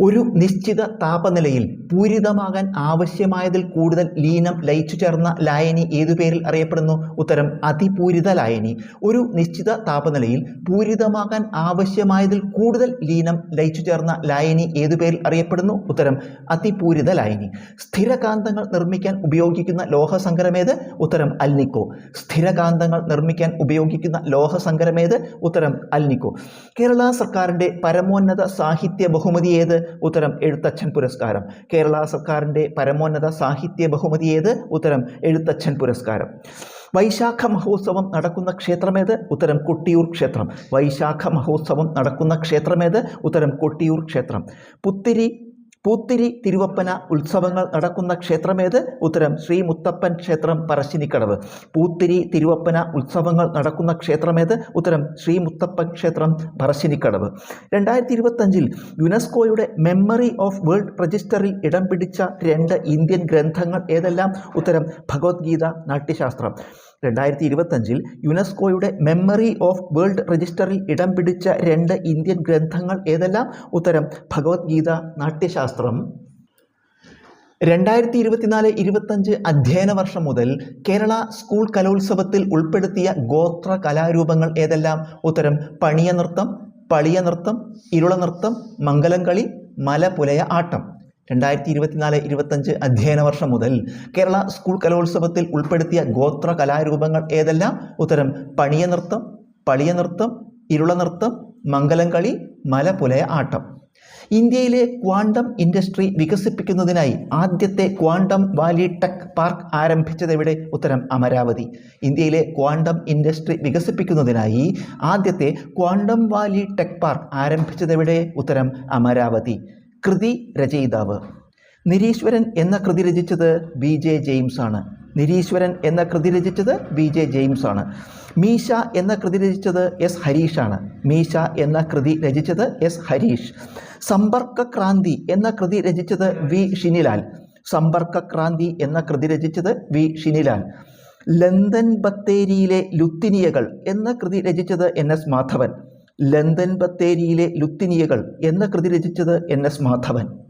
ഒരു നിശ്ചിത താപനിലയിൽ പൂരിതമാകാൻ ആവശ്യമായതിൽ കൂടുതൽ ലീനം ലയിച്ചു ചേർന്ന ലായനി ഏതു പേരിൽ അറിയപ്പെടുന്നു? ഉത്തരം അതിപൂരിത ലായനി. ഒരു നിശ്ചിത താപനിലയിൽ പൂരിതമാകാൻ ആവശ്യമായതിൽ കൂടുതൽ ലീനം ലയിച്ചു ചേർന്ന ലായനി ഏതു പേരിൽ അറിയപ്പെടുന്നു? ഉത്തരം അതിപൂരിത ലായനി. സ്ഥിരകാന്തങ്ങൾ നിർമ്മിക്കാൻ ഉപയോഗിക്കുന്ന ലോഹസങ്കരമേത് ഉത്തരം അൽനിക്കോ. സ്ഥിരകാന്തങ്ങൾ നിർമ്മിക്കാൻ ഉപയോഗിക്കുന്ന ലോഹസങ്കരമേത് ഉത്തരം അൽനിക്കോ. കേരള സർക്കാരിന്റെ പരമോന്നത സാഹിത്യ ബഹുമതി ഏത്? ഉത്തരം എഴുത്തച്ഛൻ പുരസ്കാരം. കേരള സർക്കാരിന്റെ പരമോന്നത സാഹിത്യ ബഹുമതി ഏത്? ഉത്തരം എഴുത്തച്ഛൻ പുരസ്കാരം. വൈശാഖ മഹോത്സവം നടക്കുന്ന ക്ഷേത്രമേത് ഉത്തരം കൊട്ടിയൂർ ക്ഷേത്രം. വൈശാഖ മഹോത്സവം നടക്കുന്ന ക്ഷേത്രമേത് ഉത്തരം കൊട്ടിയൂർ ക്ഷേത്രം. പുത്തിരി പൂത്തിരി തിരുവപ്പന ഉത്സവങ്ങൾ നടക്കുന്ന ക്ഷേത്രമേത്? ഉത്തരം ശ്രീ മുത്തപ്പൻ ക്ഷേത്രം പറശ്ശിനിക്കടവ്. പൂത്തിരി തിരുവപ്പന ഉത്സവങ്ങൾ നടക്കുന്ന ക്ഷേത്രമേത്? ഉത്തരം ശ്രീ മുത്തപ്പൻ ക്ഷേത്രം പറശ്ശിനിക്കടവ്. രണ്ടായിരത്തി ഇരുപത്തഞ്ചിൽ യുനെസ്കോയുടെ മെമ്മറി ഓഫ് വേൾഡ് രജിസ്റ്ററിൽ ഇടം പിടിച്ച രണ്ട് ഇന്ത്യൻ ഗ്രന്ഥങ്ങൾ ഏതെല്ലാം? ഉത്തരം ഭഗവത്ഗീത നാട്യശാസ്ത്രം. രണ്ടായിരത്തി ഇരുപത്തഞ്ചിൽ യുനെസ്കോയുടെ മെമ്മറി ഓഫ് വേൾഡ് രജിസ്റ്ററിൽ ഇടം പിടിച്ച രണ്ട് ഇന്ത്യൻ ഗ്രന്ഥങ്ങൾ ഏതെല്ലാം? ഉത്തരം ഭഗവത്ഗീത നാട്യശാസ്ത്രം. രണ്ടായിരത്തി ഇരുപത്തിനാല് ഇരുപത്തഞ്ച് അധ്യയന വർഷം മുതൽ കേരള സ്കൂൾ കലോത്സവത്തിൽ ഉൾപ്പെടുത്തിയ ഗോത്ര കലാരൂപങ്ങൾ ഏതെല്ലാം? ഉത്തരം പണിയ നൃത്തം പളിയ നൃത്തം ഇരുള നൃത്തം മംഗലം കളി മലപുലയ ആട്ടം. രണ്ടായിരത്തി ഇരുപത്തിനാല് ഇരുപത്തഞ്ച് അധ്യയന വർഷം മുതൽ കേരള സ്കൂൾ കലോത്സവത്തിൽ ഉൾപ്പെടുത്തിയ ഗോത്ര കലാരൂപങ്ങൾ ഏതെല്ലാം? ഉത്തരം പണിയ നൃത്തം പളിയ നൃത്തം ഇരുള നൃത്തം മംഗലം കളി മലപുലയ ആട്ടം. ഇന്ത്യയിലെ ക്വാണ്ടം ഇൻഡസ്ട്രി വികസിപ്പിക്കുന്നതിനായി ആദ്യത്തെ ക്വാണ്ടം വാലി ടെക് പാർക്ക് ആരംഭിച്ചത് എവിടെ? ഉത്തരം അമരാവതി. ഇന്ത്യയിലെ ക്വാണ്ടം ഇൻഡസ്ട്രി വികസിപ്പിക്കുന്നതിനായി ആദ്യത്തെ ക്വാണ്ടം വാലി ടെക് പാർക്ക് ആരംഭിച്ചത് എവിടെ? ഉത്തരം അമരാവതി. കൃതി രചയിതാവ്. നിരീശ്വരൻ എന്ന കൃതി രചിച്ചത് ബി ജെ ജെയിംസ് ആണ്. നിരീശ്വരൻ എന്ന കൃതി രചിച്ചത് ബി ജെ ജെയിംസ് ആണ്. മീശ എന്ന കൃതി രചിച്ചത് എസ് ഹരീഷ് ആണ്. മീശ എന്ന കൃതി രചിച്ചത് എസ് ഹരീഷ്. സമ്പർക്ക ക്രാന്തി എന്ന കൃതി രചിച്ചത് വി ഷിനിലാൽ. സമ്പർക്ക ക്രാന്തി എന്ന കൃതി രചിച്ചത് വി ഷിനിലാൽ. ലന്തൻ ബത്തേരിയിലെ ലുത്തിനിയകൾ എന്ന കൃതി രചിച്ചത് എൻ എസ് മാധവൻ. ലന്തൻ ബത്തേരിയിലെ ലുത്തിനിയകൾ എന്ന കൃതി രചിച്ചത് എൻ എസ് മാധവൻ.